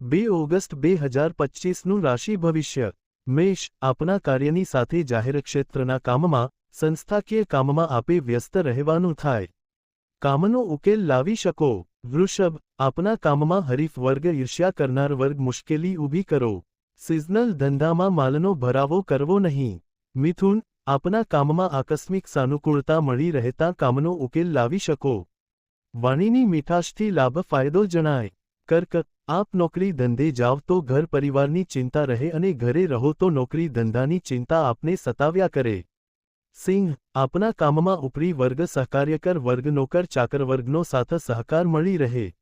બે ઓગસ્ટ બે હજાર પચીસનું રાશિ ભવિષ્ય. મેષ આપના કાર્યની સાથે જાહેર ક્ષેત્રના કામમાં, સંસ્થાકીય કામમાં આપે વ્યસ્ત રહેવાનું થાય. કામનો ઉકેલ લાવી શકો. વૃષભ, આપના કામમાં હરીફ વર્ગ ઈર્ષ્યા કરનાર વર્ગ મુશ્કેલી ઊભી કરો. સિઝનલ ધંધામાં માલનો ભરાવો કરવો નહીં. મિથુન, આપના કામમાં આકસ્મિક સાનુકૂળતા મળી રહેતા કામનો ઉકેલ લાવી શકો. વાણીની મીઠાશથી લાભ ફાયદો જણાય. કર્ક આપ નોકરી ધંધે જાવ તો ઘર પરિવારની ચિંતા રહે અને ઘરે રહો તો નોકરી ધંધાની ચિંતા આપને સતાવ્યા કરે. સિંહ, આપના કામમાં ઉપરી વર્ગ સહકાર્યકર વર્ગ નોકર ચાકર સાથ સહકાર મળી રહે.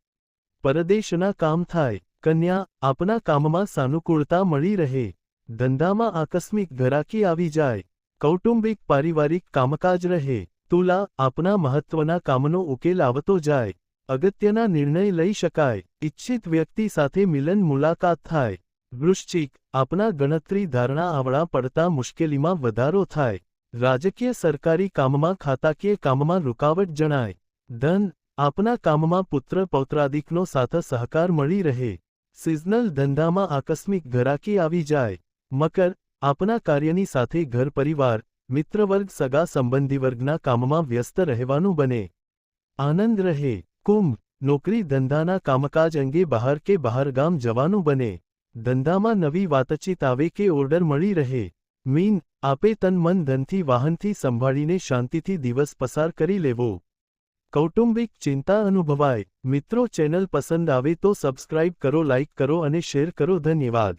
પરદેશના કામ થાય, કન્યા, આપના કામમાં સાનુકૂળતા મળી રહે. ધંધામાં આકસ્મિક ઘરાકી આવી જાય, કૌટુંબિક પારિવારિક કામકાજ રહે. તુલા, આપના મહત્વના કામનો ઉકેલ આવતો જાય, અગત્યના નિર્ણય લઈ શકાય. ઇચ્છિત વ્યક્તિ સાથે મિલન મુલાકાત થાય. વૃશ્ચિક, આપના ગણતરી ધારણા આવડા પડતા મુશ્કેલીમાં વધારો થાય. રાજકીય સરકારી કામમાં ખાતાકીય કામમાં રૂકાવટ જણાય. ધન, આપના કામમાં પુત્ર પૌત્રાદિકનો સાથ સહકાર મળી રહે. સિઝનલ ધંધામાં આકસ્મિક ઘરાકી આવી જાય. મકર, આપના કાર્યની સાથે ઘર પરિવાર, મિત્રવર્ગ સગા સંબંધી વર્ગના કામમાં વ્યસ્ત રહેવાનું બને. આનંદ રહે. કુંભ નોકરી ધંધાના કામકાજ અંગે બહાર કે બહારગામ જવાનું બને. ધંધામાં નવી વાતચીત આવે કે ઓર્ડર મળી રહે. મીન, આપે તન મન ધનથી વાહનથી સંભાળીને શાંતિથી દિવસ પસાર કરી લેવો. કૌટુંબિક ચિંતા અનુભવાય. મિત્રો ચેનલ પસંદ આવે તો સબસ્ક્રાઇબ કરો, લાઇક કરો અને શેર કરો. ધન્યવાદ.